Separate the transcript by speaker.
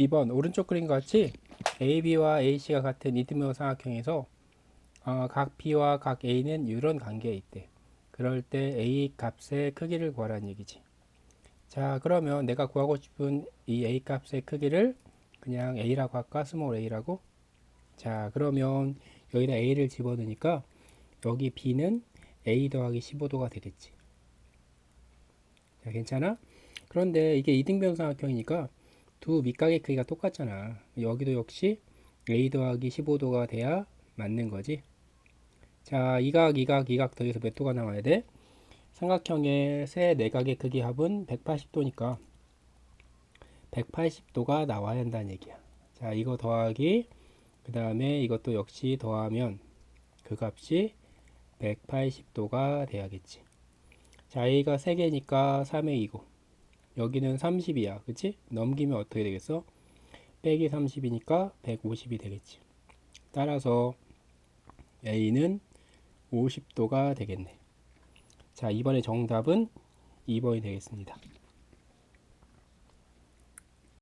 Speaker 1: 2번 오른쪽 그림과 같이 AB와 AC가 같은 이등변 삼각형에서 어, 각 B와 각 A는 이런 관계에 있대. 그럴 때 A 값의 크기를 구하라는 얘기지. 자, 그러면 내가 구하고 싶은 이 A 값의 크기를 그냥 A라고 할까? 스몰 A라고? 자, 그러면 여기다 A를 집어넣으니까 여기 B는 A 더하기 15도가 되겠지. 자, 괜찮아? 그런데 이게 이등변 삼각형이니까 두 밑각의 크기가 똑같잖아. 여기도 역시 A 더하기 15도가 돼야 맞는 거지. 자, 이각, 이각, 이각 더해서 몇 도가 나와야 돼? 삼각형의 세 내각의 크기 합은 180도니까 180도가 나와야 한다는 얘기야. 자, 이거 더하기 그 다음에 이것도 역시 더하면 그 값이 180도가 돼야겠지. 자, A가 3개니까 3의 2고 여기는 30이야. 그치? 넘기면 어떻게 되겠어? 빼기 30이니까 150이 되겠지. 따라서 A는 50도가 되겠네. 자, 이번에 정답은 2번이 되겠습니다.